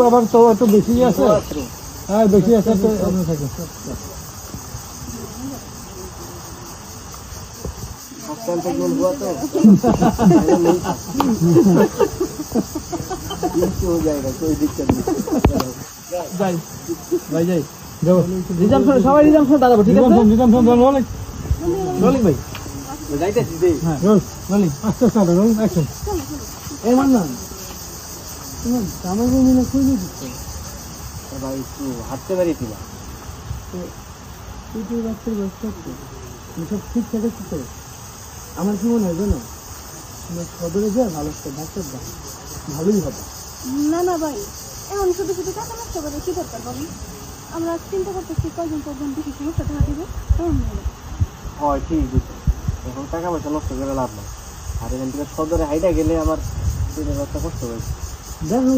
আবার তো একটু বেশি আছে? হ্যাঁ বেশি আছে তো থাকে। সবাই রিজাম শোন দাদা ঠিক আছে? রিজাম শোন রলিক রলিক ভাই। যাইতেছি হ্যাঁ রলিক আচ্ছা আচ্ছা রলিক অ্যাকশন এমন না তোমার জামা মিলে খুঁজে দিচ্ছে ভাই একটু হাঁটতে পারিছিলাম তুই তুই বাচ্চার বয়স করছে সব ঠিক থাকে কি করে আমার কি মনে হয় জানো তোমার সদরে যা ভালো একটা ডাক্তার দাও ভালোই হবে না না ভাই এখন শুধু শুধু টাকা নষ্ট করে কি দরকার বলেন আমরা চিন্তা করতেছি কয়জন কয়জন বেশি সমস্যা দেখা দিবে তখন হয় ঠিক আছে এখন টাকা পয়সা নষ্ট করে লাভ নাই আর এখান থেকে সদরে হাইটা গেলে আমার পেটের ব্যবসা কষ্ট হয়েছে দেখো